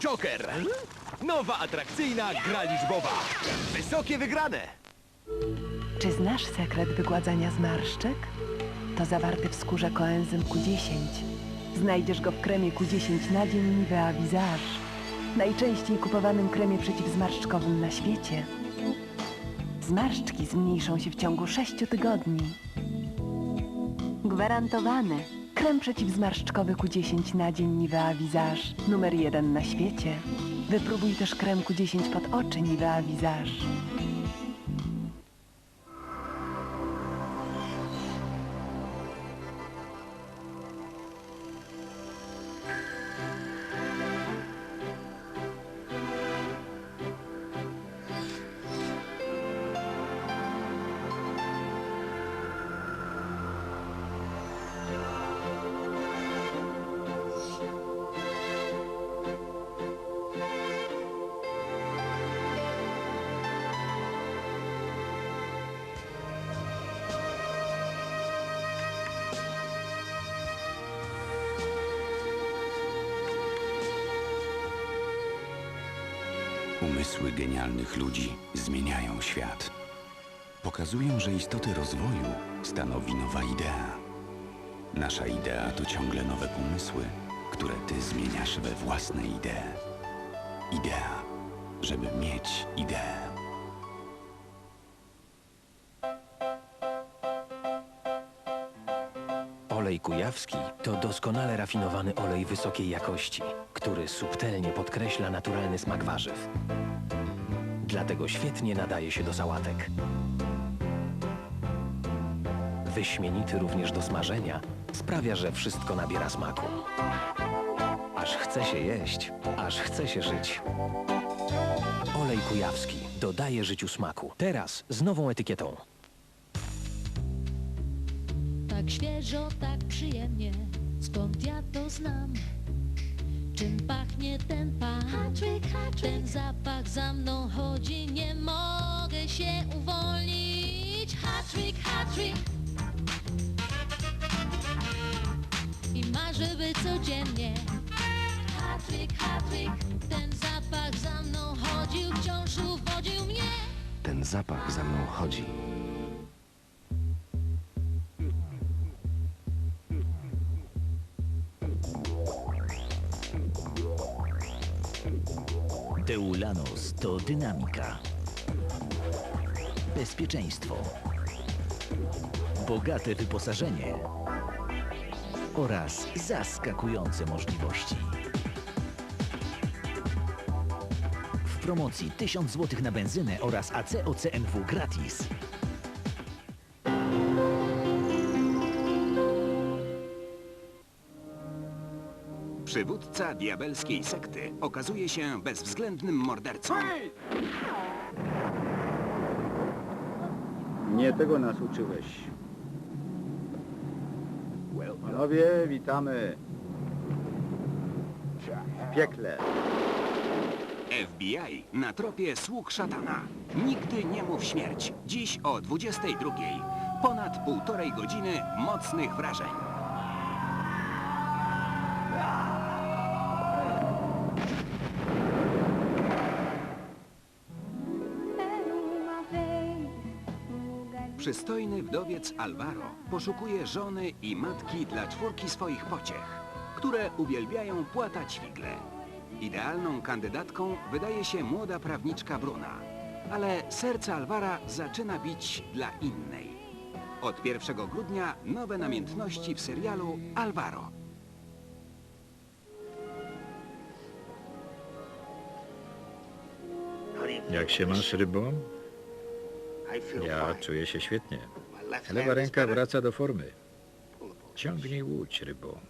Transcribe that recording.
Joker! Nowa atrakcyjna gra liczbowa. Wysokie wygrane! Czy znasz sekret wygładzania zmarszczek? To zawarty w skórze koenzym Q10. Znajdziesz go w kremie Q10 na dzień Nivea Visage. Najczęściej kupowanym kremie przeciwzmarszczkowym na świecie. Zmarszczki zmniejszą się w ciągu 6 tygodni. Gwarantowany. Krem przeciwzmarszczkowy Q10 na dzień Nivea Visage. Numer jeden na świecie. Wypróbuj też krem Q10 pod oczy Nivea Visage. Umysły genialnych ludzi zmieniają świat. Pokazują, że istoty rozwoju stanowi nowa idea. Nasza idea to ciągle nowe pomysły, które ty zmieniasz we własne idee. Idea, żeby mieć ideę. Olej kujawski to doskonale rafinowany olej wysokiej jakości, który subtelnie podkreśla naturalny smak warzyw. Dlatego świetnie nadaje się do sałatek. Wyśmienity również do smażenia, sprawia, że wszystko nabiera smaku. Aż chce się jeść, aż chce się żyć. Olej kujawski dodaje życiu smaku. Teraz z nową etykietą. Tak świeżo, tak przyjemnie, skąd ja to znam? Czym pachnie ten pan? Ten zapach za mną chodzi, nie mogę się uwolnić. Hattrick, hattrick. I marzę, by codziennie. Hattrick, hattrick. Ten zapach za mną chodził, wciąż uwodził mnie. Ten zapach za mną chodzi. Deulanos to dynamika, bezpieczeństwo, bogate wyposażenie oraz zaskakujące możliwości. W promocji 1000 zł na benzynę oraz ACOCNW gratis. Przywódca diabelskiej sekty okazuje się bezwzględnym mordercą. Nie tego nas uczyłeś. Panowie, witamy w piekle. FBI na tropie sług szatana. Nigdy nie mów śmierć. Dziś o 22. Ponad półtorej godziny mocnych wrażeń. Przystojny wdowiec Alvaro poszukuje żony i matki dla czwórki swoich pociech, które uwielbiają płatać figle. Idealną kandydatką wydaje się młoda prawniczka Bruna, ale serce Alvara zaczyna bić dla innej. Od 1 grudnia nowe namiętności w serialu Alvaro. Jak się masz, rybo? Ja czuję się świetnie. Lewa ręka wraca do formy. Ciągnij łódź, rybo.